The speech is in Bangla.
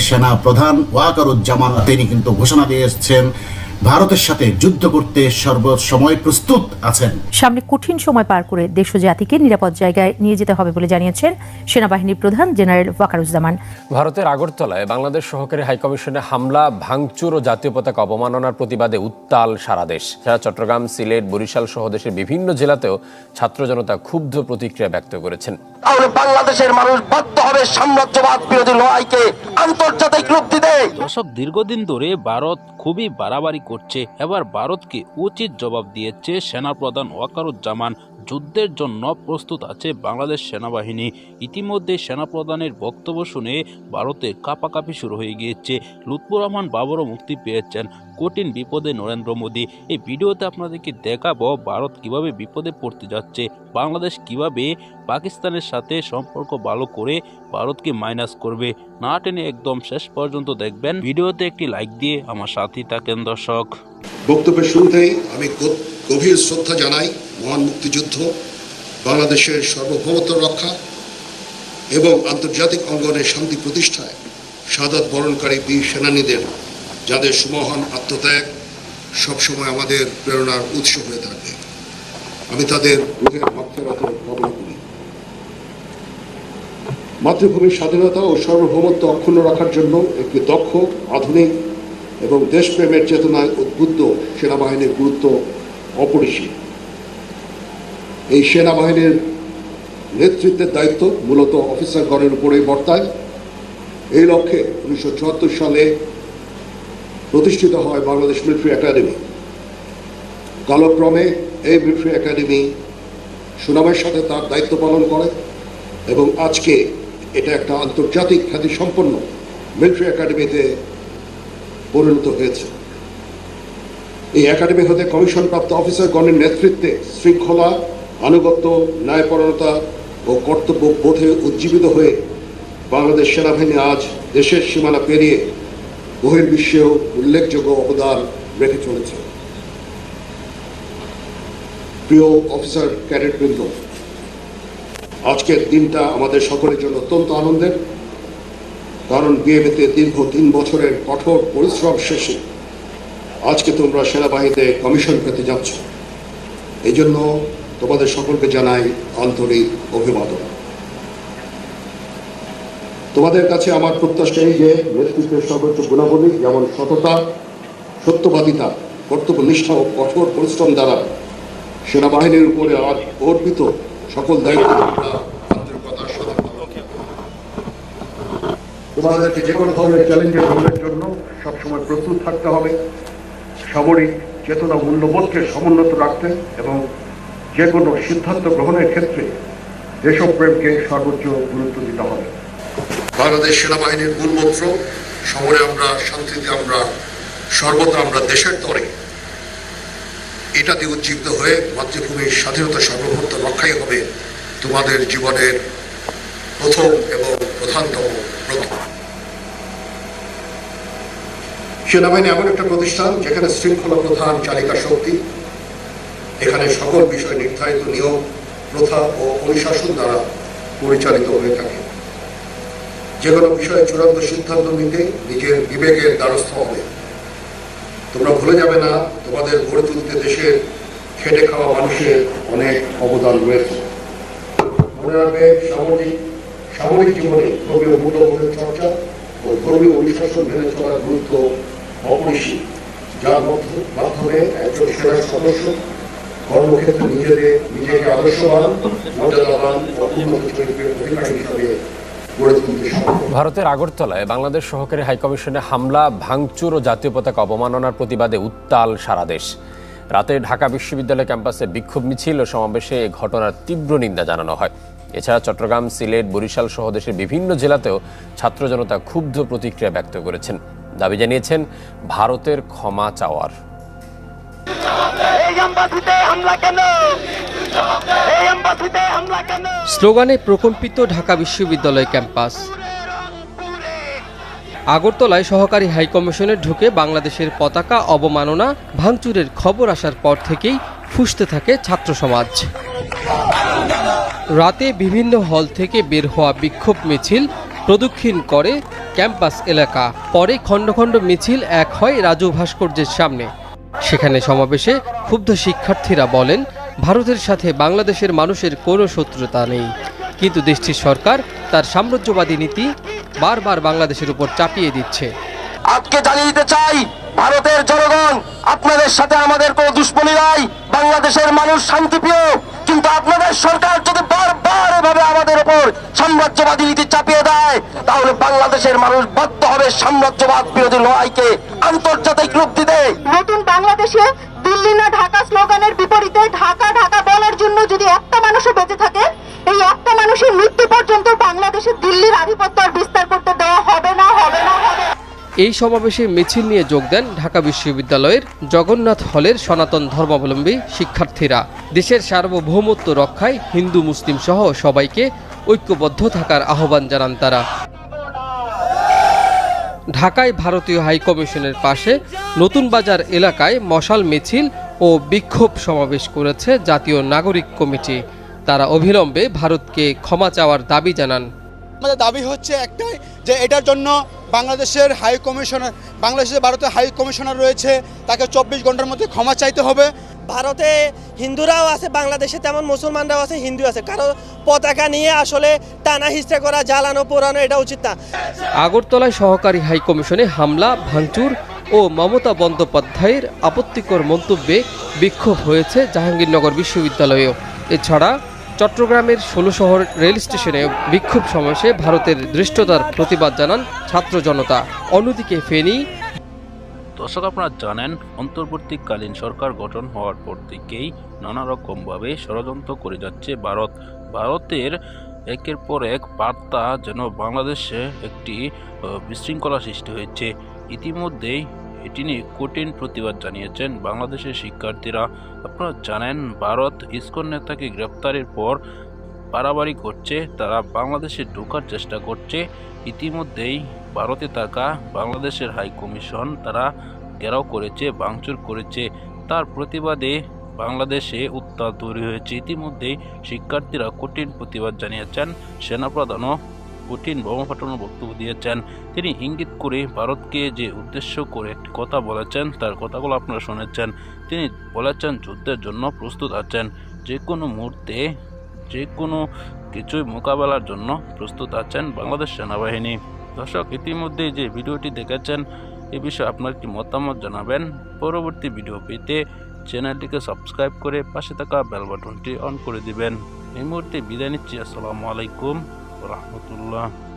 সেনা প্রধান ওয়াকারুজ্জামান তিনি কিন্তু ঘোষণা দিয়ে এসেছেন ভারতের সাথে যুদ্ধ করতে সর্বসময় প্রস্তুত আছেন। সামনে কঠিন সময় পার করে দেশ জাতিকে নিরাপদ জায়গায় নিয়ে যেতে হবে বলে জানিয়েছেন সেনাবাহিনীর প্রধান জেনারেল ওয়াকারুজ্জামান। ভারতের আগরতলায় বাংলাদেশ সহকারী হাইকমিশনে হামলা ভাঙচুর ও জাতীয় পতাকা অবমাননার প্রতিবাদে উত্তাল সারা দেশ। ছাড়া চট্টগ্রাম সিলেট বরিশাল সহ দেশের বিভিন্ন জেলাতেও ছাত্র জনতা ক্ষুব্ধ প্রতিক্রিয়া ব্যক্ত করেছেন। তাহলে বাংলাদেশের মানুষ বাধ্য হবে সাম্রাজ্যবাদ বিরোধী লড়াইকে আন্তর্জাতিক রূপ দিতে। দর্শক দীর্ঘদিন ধরে ভারত খুবই বাড়াবাড়ি করছে। এবার ভারতকে উচিত জবাব দিয়েছে সেনাপ্রধান ওয়াকারুজ্জামান। যুদ্ধের জন্য প্রস্তুত আছে বাংলাদেশ সেনাবাহিনী। ইতিমধ্যে সেনাপ্রধানের বক্তব্য শুনে ভারতে কাপাকাপি শুরু হয়ে গিয়েছে। লুৎফুর রহমান বাবরও মুক্তি পেয়েছেন। কঠিন বিপদে নরেন্দ্র মোদী। এই ভিডিওতে আপনাদেরকে দেখাবো ভারত কীভাবে বিপদে পড়তে যাচ্ছে, বাংলাদেশ কীভাবে পাকিস্তানের সাথে সম্পর্ক ভালো করে ভারতকে মাইনাস করবে। না টেনে একদম শেষ পর্যন্ত দেখবেন। ভিডিওতে একটি লাইক দিয়ে আমার সাথী থাকেন দর্শক। বক্তব্যের শুরুতেই আমি গভীর শ্রদ্ধা জানাই মহান মুক্তিযুদ্ধ, বাংলাদেশের সার্বভৌমত্ব রক্ষা এবং আন্তর্জাতিক অঙ্গনে শান্তি প্রতিষ্ঠায় সাদাত বরণকারী বীর সেনানীদের, যাদের সুমহান আত্মত্যাগ সবসময় আমাদের প্রেরণার উৎস হয়ে থাকে। আমি তাদের করি। মাতৃভূমির স্বাধীনতা ও সার্বভৌমত্ব অক্ষুণ্ণ রাখার জন্য একটি দক্ষ, আধুনিক এবং দেশপ্রেমের চেতনায় উদ্বুদ্ধ সেনাবাহিনীর গুরুত্ব অপরিসীম। এই সেনাবাহিনীর নেতৃত্বের দায়িত্ব মূলত অফিসারগণের উপরেই বর্তায়। এই লক্ষ্যে উনিশশো চুয়াত্তর সালে প্রতিষ্ঠিত হয় বাংলাদেশ মিলিটারি একাডেমি। কালক্রমে এই মিলিটারি একাডেমি সুনামের সাথে তার দায়িত্ব পালন করে এবং আজকে এটা একটা আন্তর্জাতিক খ্যাতিসম্পন্ন মিলিটারি একাডেমিতে পরিণত হয়েছে। এই একাডেমি হতে কমিশনপ্রাপ্ত অফিসারগণের নেতৃত্বে শৃঙ্খলা, আনুগত্য, ন্যায়পরণতা ও কর্তব্য বোধে উজ্জীবিত হয়ে বাংলাদেশ সেনাবাহিনী আজ দেশের সীমানা পেরিয়ে বহির্বিশ্বেও উল্লেখযোগ্য অবদান রেখে চলেছে। প্রিয় অফিসার ক্যাডেটবৃন্দ, আজকের দিনটা আমাদের সকলের জন্য অত্যন্ত আনন্দের, কারণ বিএবিতে দীর্ঘ তিন বছরের কঠোর পরিশ্রম শেষে আজকে তোমরা সেনাবাহিনীতে কমিশন পেতে যাচ্ছ। এই জন্য তোমাদের সকলকে জানাই আন্তরিক অভিবাদন। তোমাদের কাছে আমার প্রত্যাশা এই যে নেতৃত্বের সর্বোচ্চ গুণাবলী যেমন সততা, সত্যবাদিতা, কর্তব্যনিষ্ঠা ও কঠোর পরিশ্রম দ্বারা সেনাবাহিনীর উপরে আর অর্পিত সকল দায়িত্ব তোমাদেরকে যে কোনো ধরনের চ্যালেঞ্জের জন্য সবসময় প্রস্তুত থাকতে হবে। সামরিক চেতনা মূল্যবোধকে সমুন্নত রাখতে এবং যে কোনো সিদ্ধান্ত গ্রহণের ক্ষেত্রে দেশপ্রেমকে সর্বোচ্চ গুরুত্ব দিতে হবে। বাংলাদেশ সেনাবাহিনীর মূল মন্ত্র আমরা, শান্তিতে আমরা, সর্বদা আমরা দেশের তরে। এটা দিয়ে উজ্জীবিত হয়ে মাতৃভূমির স্বাধীনতা সার্বভৌমত্ব রক্ষাই হবে তোমাদের জীবনের প্রথম এবং প্রধানতম ব্রত সেনাবাহিনী এমন একটা প্রতিষ্ঠান যেখানে শৃঙ্খলা প্রধান চালিকা শক্তি, এখানে সকল বিষয় নির্ধারিত নিয়ম, প্রথা ও অনুশাসন দ্বারা পরিচালিত হয়ে থাকে। যে কোনো বিষয়ে চূড়ান্ত সিদ্ধান্ত নিতে নিজের বিবেকের দ্বারস্থ হবে। তোমরা ভুলে যাবে না, তোমাদের গড়ে তুলতে দেশের খেটে খাওয়া মানুষের অনেক অবদান রয়েছে। মনে রাখবে সামাজিক সামরিক জীবনে ধর্মীয় মূল্যবোধের চর্চা ও ধর্মীয় অনুশাসন মেনে চলার গুরুত্ব যার মাধ্যমে একজন সদস্য, কর্মক্ষেত্রে নিজেদের নিজেকে আদর্শবান, মর্যাদাবান ভারতের আগরতলায় বাংলাদেশ সহকারী হাইকমিশনে হামলা, ভাঙচুর ও জাতীয় পতাকা অবমাননার প্রতিবাদে উত্তাল সারা দেশ। রাতে ঢাকা বিশ্ববিদ্যালয় ক্যাম্পাসে বিক্ষোভ মিছিল ও সমাবেশে এ ঘটনার তীব্র নিন্দা জানানো হয়। এছাড়া চট্টগ্রাম, সিলেট, বরিশাল সহ দেশের বিভিন্ন জেলাতেও ছাত্র জনতা ক্ষুব্ধ প্রতিক্রিয়া ব্যক্ত করেছেন। দাবি জানিয়েছেন ভারতের ক্ষমা চাওয়ার। এই এম্বাসিতে হামলা কেন? এই এম্বাসিতে হামলা কেন? স্লোগানে প্রকম্পিত ঢাকা বিশ্ববিদ্যালয় ক্যাম্পাস। আগরতলায় সহকারী হাইকমিশনে ঢুকে বাংলাদেশের পতাকা অবমাননা ভাঙচুরের খবর আসার পর থেকেই ফুসতে থাকে ছাত্র সমাজ। রাতে বিভিন্ন হল থেকে বের হওয়া বিক্ষোভ মিছিল প্রদক্ষিণ করে ক্যাম্পাস এলাকা। পরে খণ্ড খণ্ড মিছিল এক হয় রাজু ভাস্কর্যের সামনে। সেখানে সমাবেশে ক্ষুব্ধ শিক্ষার্থীরা বলেন, ভারতের সাথে বাংলাদেশের মানুষের কোনো শত্রুতা নেই। কিন্তু দেশটির সরকার তার সাম্রাজ্যবাদী নীতি বারবার বাংলাদেশের উপর চাপিয়ে দিচ্ছে। আজকে জানিয়ে দিতে চাই, ভারতের জনগণ, আপনাদের সাথে আমাদের কোনো দুশ্মনী নাই। বাংলাদেশের মানুষ শান্তিপ্রিয়। কিন্তু আপনাদের সরকার যদি বারবার এভাবে আমাদের উপর সাম্রাজ্যবাদী নীতি চাপিয়ে দেয়, তাহলে বাংলাদেশের মানুষ বাধ্য হবে সাম্রাজ্যবাদ বিরোধী লড়াইকে আন্তর্জাতিক রূপ দিতে নতুন বাংলাদেশে দিল্লি না ঢাকা স্লোগানের বিপরীতে ঢাকা ঢাকা বলার জন্য যদি একটা মানুষও বেঁচে থাকে, এই একটা মানুষের মৃত্যু পর্যন্ত বাংলাদেশে দিল্লির আধিপত্য আর বিস্তার করতে দেওয়া হবে না হবে না। এই সমাবেশে মিছিল নিয়ে যোগ দেন ঢাকা বিশ্ববিদ্যালয়ের জগন্নাথ হলের সনাতন ধর্মাবলম্বী শিক্ষার্থীরা। দেশের সার্বভৌমত্ব রক্ষায় হিন্দু, মুসলিম সহ সবাইকে ঐক্যবদ্ধ থাকার আহ্বান জানান তারা। ঢাকায় ভারতীয় হাইকমিশনের পাশে নতুন বাজার এলাকায় মশাল মিছিল ও বিক্ষোভ সমাবেশ করেছে জাতীয় নাগরিক কমিটি। তারা অবিলম্বে ভারতকে ক্ষমা চাওয়ার দাবি জানান। আমাদের দাবি হচ্ছে একটাই যে এটার জন্য বাংলাদেশের হাই কমিশনার বাংলাদেশের ভারতের হাই কমিশনার রয়েছে তাকে চব্বিশ ঘণ্টার মধ্যে ক্ষমা চাইতে হবে। ভারতে হিন্দুরাও আছে বাংলাদেশে তেমন মুসলমানরাও আছে হিন্দু আছে। কারও পতাকা নিয়ে আসলে টানা হিস্ট্রা করা জ্বালানো পোড়ানো এটা উচিত না। আগরতলায় সহকারী হাইকমিশনে হামলা ভাঙচুর ও মমতা বন্দ্যোপাধ্যায়ের আপত্তিকর মন্তব্যে বিক্ষোভ হয়েছে জাহাঙ্গীরনগর বিশ্ববিদ্যালয়েও। এছাড়া চট্টগ্রামের ষোলো শহর রেল স্টেশনে বিক্ষোভ সমাবেশে ভারতের দৃষ্টতার প্রতিবাদ জানান ছাত্র জনতা। অন্যদিকে ফেনী। দর্শক আপনারা জানেন, অন্তর্বর্তীকালীন সরকার গঠন হওয়ার পর থেকেই নানা রকমভাবে ষড়যন্ত্র করে যাচ্ছে ভারত। ভারতের একের পর এক বার্তা যেন বাংলাদেশে একটি বিশৃঙ্খলা সৃষ্টি হয়েছে। ইতিমধ্যেই এটি নিয়ে কঠিন প্রতিবাদ জানিয়েছেন বাংলাদেশের শিক্ষার্থীরা। আপনারা জানেন, ভারত ইসকন নেতাকে গ্রেপ্তারের পর বাড়াবাড়ি করছে, তারা বাংলাদেশে ঢোকার চেষ্টা করছে। ইতিমধ্যেই ভারতে থাকা বাংলাদেশের হাই কমিশন তারা ঘেরাও করেছে, ভাঙচুর করেছে। তার প্রতিবাদে বাংলাদেশে উত্তাল তৈরি হয়েছে। ইতিমধ্যেই শিক্ষার্থীরা কঠিন প্রতিবাদ জানিয়েছেন সেনাপ্রধানও কঠিন বোমা ফাটানোর বক্তব্য দিয়েছেন। তিনি ইঙ্গিত করে ভারতকে যে উদ্দেশ্য করে একটি কথা বলেছেন, তার কথাগুলো আপনারা শুনেছেন। তিনি বলেছেন, যুদ্ধের জন্য প্রস্তুত আছেন। যে কোনো মুহূর্তে যে কোনো কিছুই মোকাবেলার জন্য প্রস্তুত আছেন বাংলাদেশ সেনাবাহিনী। দর্শক, ইতিমধ্যে যে ভিডিওটি দেখেছেন, এ বিষয়ে আপনার কি মতামত জানাবেন? পরবর্তী ভিডিও পেতে চ্যানেলটিকে সাবস্ক্রাইব করে পাশে থাকা বেল বাটনটি অন করে দিবেন। এই মুহূর্তে বিদায় নিচ্ছি। আসসালামু আলাইকুম। ورحمة الله.